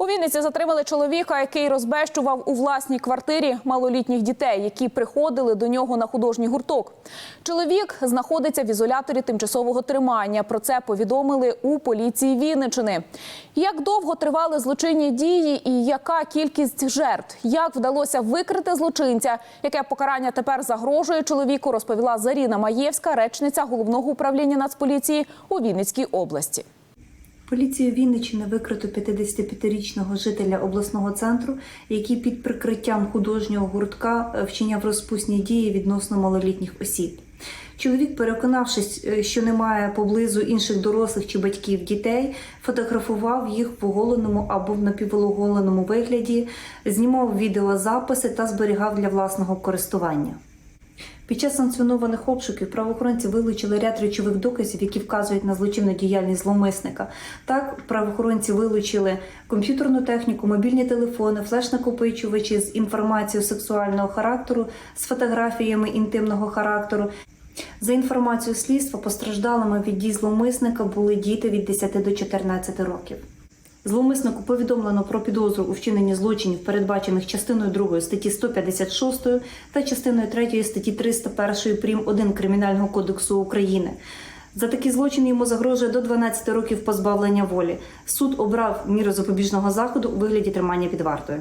У Вінниці затримали чоловіка, який розбещував у власній квартирі малолітніх дітей, які приходили до нього на художній гурток. Чоловік знаходиться в ізоляторі тимчасового тримання. Про це повідомили у поліції Вінничини. Як довго тривали злочинні дії і яка кількість жертв? Як вдалося викрити злочинця? Яке покарання тепер загрожує чоловіку? Розповіла Заріна Маєвська, речниця головного управління Нацполіції у Вінницькій області. Поліцією Вінниччини викрито 55-річного жителя обласного центру, який під прикриттям художнього гуртка е, вчиняв розпусні дії відносно малолітніх осіб. Чоловік, переконавшись, е, що немає поблизу інших дорослих чи батьків дітей, фотографував їх в оголеному або в напівоголеному вигляді, знімав відеозаписи та зберігав для власного користування. Під час санкціонованих обшуків правоохоронці вилучили ряд речових доказів, які вказують на злочинну діяльність зловмисника. Так, правоохоронці вилучили комп'ютерну техніку, мобільні телефони, флеш-накопичувачі з інформацією сексуального характеру, з фотографіями інтимного характеру. За інформацією слідства, постраждалими від дій зловмисника були діти від 10 до 14 років. Зловмиснику повідомлено про підозру у вчиненні злочинів, передбачених частиною 2 статті 156 та частиною 3 статті 301 прим. 1 Кримінального кодексу України. За такі злочини йому загрожує до 12 років позбавлення волі. Суд обрав міру запобіжного заходу у вигляді тримання під вартою.